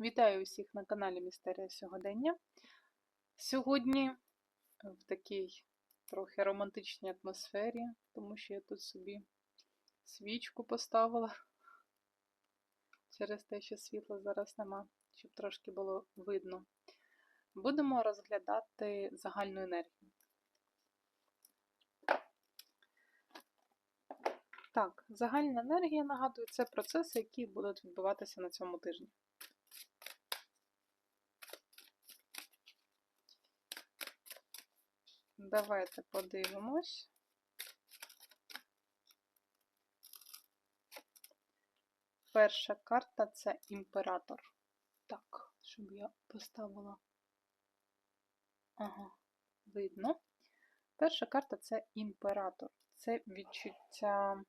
Вітаю усіх на каналі Містерія Сьогодення. Сьогодні в такій трохи романтичній атмосфері, тому що я тут собі свічку поставила через те, що світла зараз нема, щоб трошки було видно. Будемо розглядати загальну енергію. Так, загальна енергія, нагадую, це процеси, які будуть відбуватися на цьому тижні. Давайте подивимось. Перша карта це імператор. Так, щоб я поставила. Ага, видно. Перша карта це імператор. Це відчуття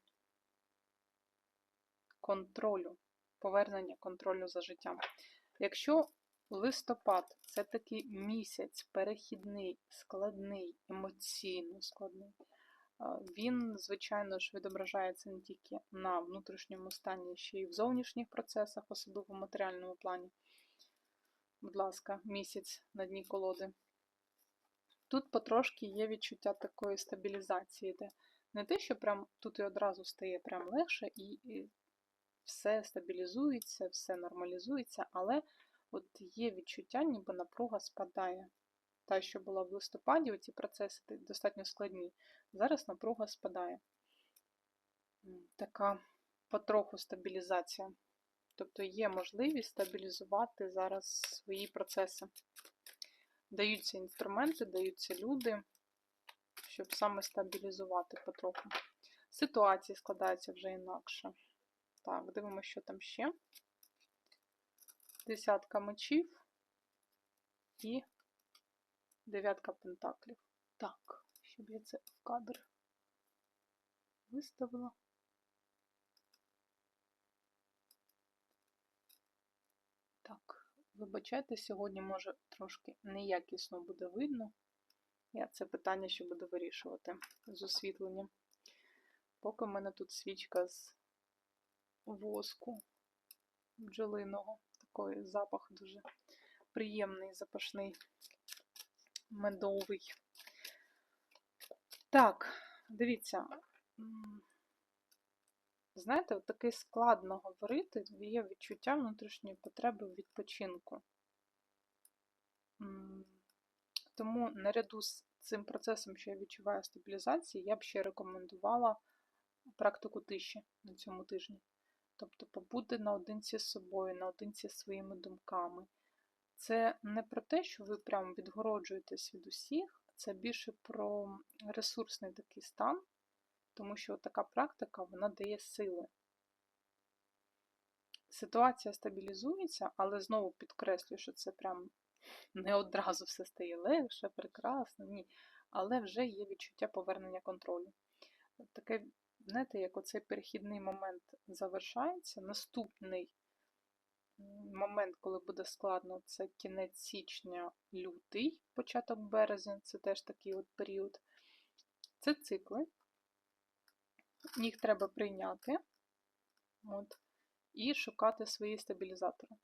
контролю, повернення контролю за життям. Якщо листопад це такий місяць перехідний, складний, емоційно складний, він, звичайно ж, відображається не тільки на внутрішньому стані, ще й в зовнішніх процесах, особливо в матеріальному плані. Будь ласка, місяць на дні колоди. Тут потрошки є відчуття такої стабілізації, де не те, що прям тут і одразу стає прям легше, і, все стабілізується, все нормалізується, але от є відчуття, ніби напруга спадає. Та, що була в листопаді, ці процеси достатньо складні. Зараз напруга спадає. Така потроху стабілізація. Тобто є можливість стабілізувати зараз свої процеси. Даються інструменти, даються люди, щоб саме стабілізувати потроху. Ситуації складаються вже інакше. Так, дивимося, що там ще. Десятка мечів і дев'ятка пентаклів. Так, щоб я це в кадр виставила. Так, вибачайте, сьогодні, може, трошки неякісно буде видно. Я це питання ще буду вирішувати з освітленням. Поки в мене тут свічка з воску бджолиного. Такий запах дуже приємний, запашний, медовий. Так, дивіться, знаєте, от складно говорити, є відчуття внутрішньої потреби в відпочинку. Тому наряду з цим процесом, що я відчуваю стабілізації, я б ще рекомендувала практику тиші на цьому тижні. Тобто побути наодинці з собою, наодинці з своїми думками. Це не про те, що ви прямо відгороджуєтесь від усіх, це більше про ресурсний такий стан, тому що така практика вона дає сили. Ситуація стабілізується, але знову підкреслюю, що це прям не одразу все стає легше, прекрасно, ні. Але вже є відчуття повернення контролю. Таке знаєте, як оцей перехідний момент завершається, наступний момент, коли буде складно, це кінець січня, лютий, початок березня, це теж такий от період. Це цикли. Їх треба прийняти от, і шукати свої стабілізатори.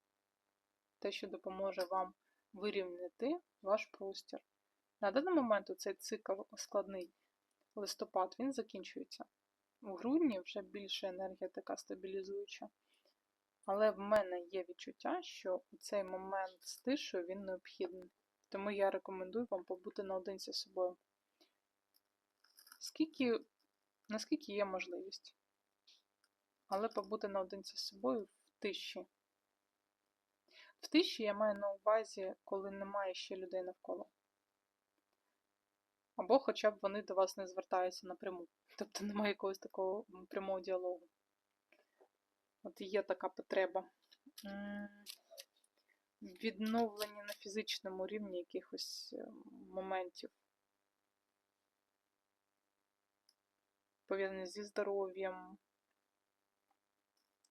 Те, що допоможе вам вирівняти ваш простір. На даний момент цей цикл складний листопад, він закінчується. У грудні вже більше енергія така стабілізуюча. Але в мене є відчуття, що цей момент з тишою він необхідний. Тому я рекомендую вам побути наодинці з собою. Скільки, Наскільки є можливість. Але побути наодинці з собою в тиші. В тиші я маю на увазі, коли немає ще людей навколо. Або хоча б вони до вас не звертаються напряму. Тобто немає якогось такого прямого діалогу. От є така потреба. Відновлення на фізичному рівні якихось е, моментів. Пов'язані зі здоров'ям,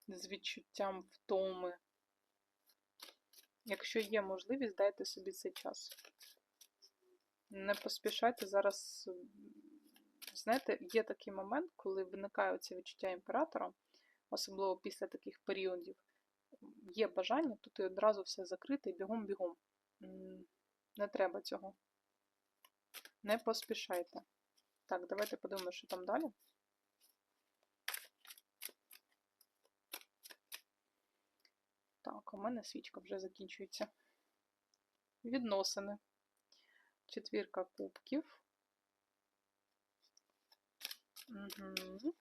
з відчуттям втоми. Якщо є можливість, дайте собі цей час. Не поспішайте зараз. Знаєте, є такий момент, коли виникає це відчуття імператора, особливо після таких періодів. є бажання тут і одразу все закрити бігом-бігом. Не треба цього. Не поспішайте. Так, давайте подивимося, що там далі. Так, у мене свічка вже закінчується. Відносини. Четвірка кубків. Угу.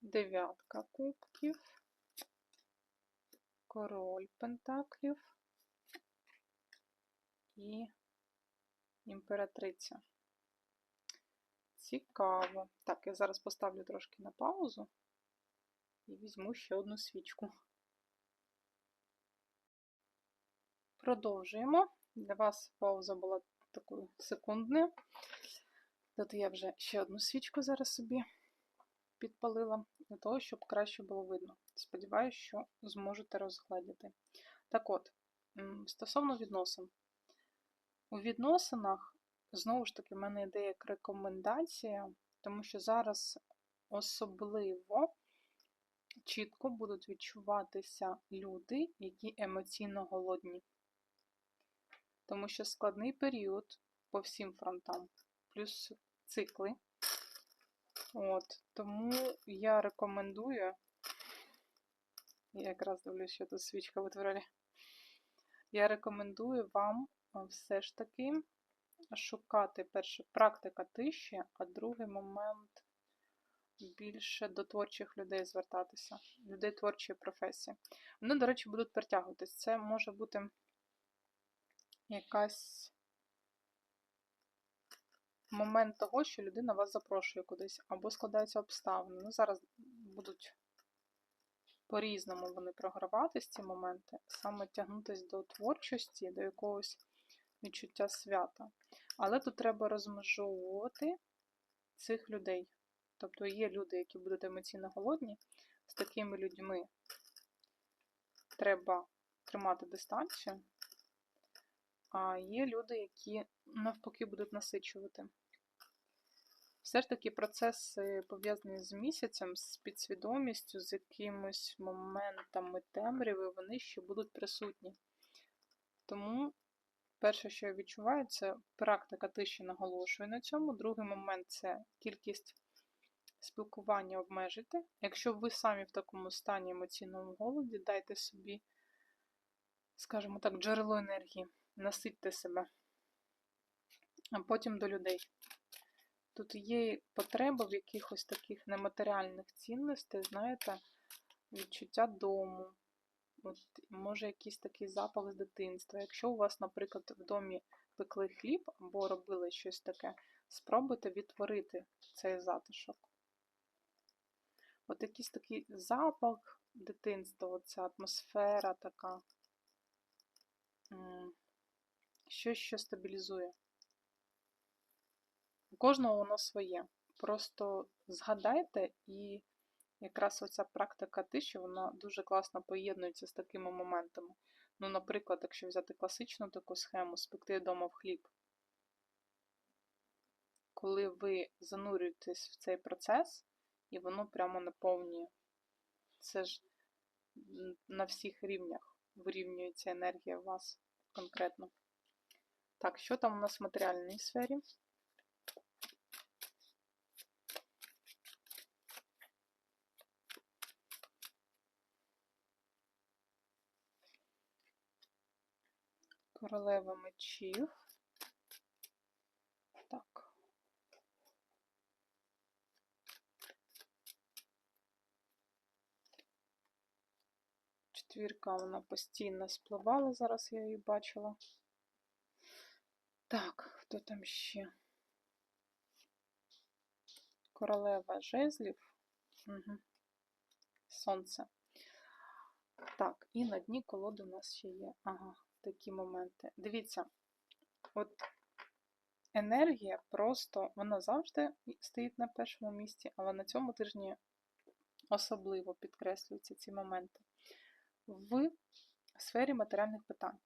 Дев'ятка кубків. Король пентаклів і імператриця. Цікаво. Так, я зараз поставлю трошки на паузу і візьму ще одну свічку. Продовжуємо. Для вас пауза була такою секундною. Тут я вже ще одну свічку зараз собі підпалила, для того, щоб краще було видно. Сподіваюся, що зможете розгледіти. Так от, стосовно відносин. У відносинах, знову ж таки, в мене йде як рекомендація, тому що зараз особливо чітко будуть відчуватися люди, які емоційно голодні. Тому що складний період по всім фронтам, плюс цикли. От, Тому я рекомендую, я якраз дивлюся, що тут свічка витворяє. Я рекомендую вам все ж таки шукати перше практика тиші, а другий момент більше до творчих людей звертатися, людей творчої професії. Вони, до речі, будуть притягуватись. Це може бути якась момент того, що людина вас запрошує кудись, або складаються обставини. Ну, зараз будуть по-різному вони програватись, ці моменти, саме тягнутися до творчості, до якогось відчуття свята. Але тут треба розмежовувати цих людей. Тобто є люди, які будуть емоційно голодні, з такими людьми треба тримати дистанцію, а є люди, які навпаки будуть насичувати. Все ж таки процеси пов'язані з місяцем, з підсвідомістю, з якимось моментами темряви, вони ще будуть присутні. Тому перше, що я відчуваю, це практика тиші наголошую на цьому. Другий момент це кількість спілкування обмежити. Якщо ви самі в такому стані емоційному голоді, дайте собі, скажімо так, джерело енергії, наситьте себе, а потім до людей. Тут є потреба в якихось таких нематеріальних цінностей, знаєте, відчуття дому. От, Може, якийсь такий запах з дитинства. Якщо у вас, наприклад, в домі пекли хліб або робили щось таке, спробуйте відтворити цей затишок. От якийсь такий запах дитинства, оця атмосфера така, щось, що стабілізує. У кожного воно своє. Просто згадайте, і якраз оця практика тиші, вона дуже класно поєднується з такими моментами. Ну, наприклад, якщо взяти класичну таку схему, спекти вдома в хліб. Коли ви занурюєтесь в цей процес, і воно прямо наповнює. Це ж на всіх рівнях вирівнюється енергія у вас конкретно. Так, що там у нас в матеріальній сфері? королева мечів. Так. Четвірка вона постійно спливала, зараз я її бачила. Так, хто там ще? Королева жезлів. Угу. Сонце. Так, і на дні колоди у нас ще є. Ага, такі моменти. Дивіться, от енергія просто, вона завжди стоїть на першому місці, але на цьому тижні особливо підкреслюються ці моменти. В сфері матеріальних питань.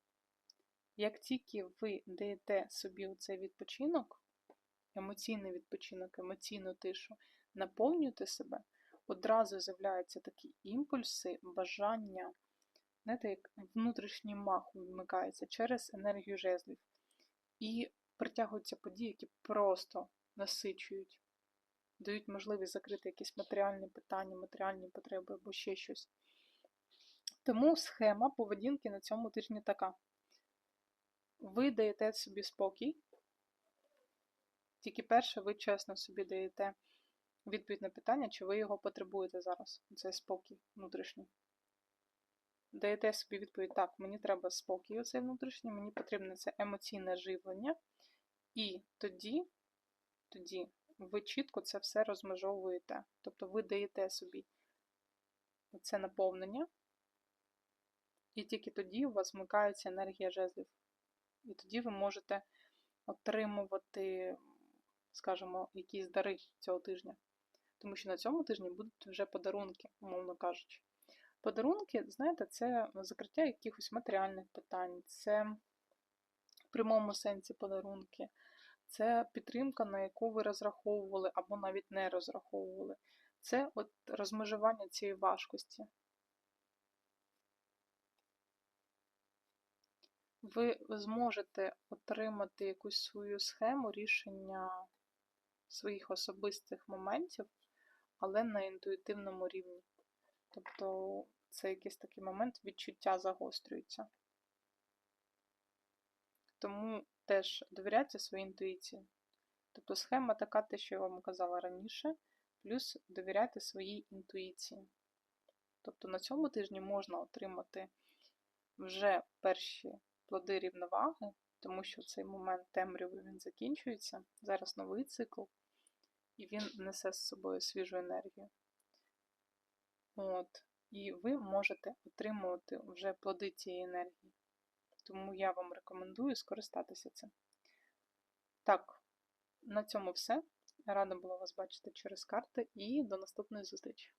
Як тільки ви даєте собі цей відпочинок, емоційний відпочинок, емоційну тишу, наповнюєте себе, одразу з'являються такі імпульси, бажання, знаєте, як внутрішній мах вмикається через енергію жезлів. І притягуються події, які просто насичують, дають можливість закрити якісь матеріальні питання, матеріальні потреби або ще щось. Тому схема поведінки на цьому тижні така. Ви даєте собі спокій. Тільки перше, ви чесно собі даєте відповідь на питання, чи ви його потребуєте зараз, цей спокій внутрішній. Даєте собі відповідь, так, мені треба спокій оцей внутрішній, мені потрібне це емоційне живлення. І тоді, тоді ви чітко це все розмежовуєте. Тобто ви даєте собі це наповнення, і тільки тоді у вас вмикається енергія жезлів. І тоді ви можете отримувати, скажімо, якісь дари цього тижня. Тому що на цьому тижні будуть вже подарунки, умовно кажучи. Подарунки, знаєте, це закриття якихось матеріальних питань, це в прямому сенсі подарунки, це підтримка, на яку ви розраховували або навіть не розраховували. Це от розмежування цієї важкості. Ви зможете отримати якусь свою схему рішення своїх особистих моментів, але на інтуїтивному рівні. Тобто це якийсь такий момент відчуття загострюється. Тому теж довіряйте своїй інтуїції. Тобто схема така, те, що я вам казала раніше, плюс довіряйте своїй інтуїції. Тобто на цьому тижні можна отримати вже перші плоди рівноваги, тому що цей момент темряви він закінчується. Зараз новий цикл, і він несе з собою свіжу енергію. От. І ви можете отримувати вже плоди цієї енергії. Тому я вам рекомендую скористатися цим. Так, на цьому все. Рада була вас бачити через карти і до наступної зустрічі!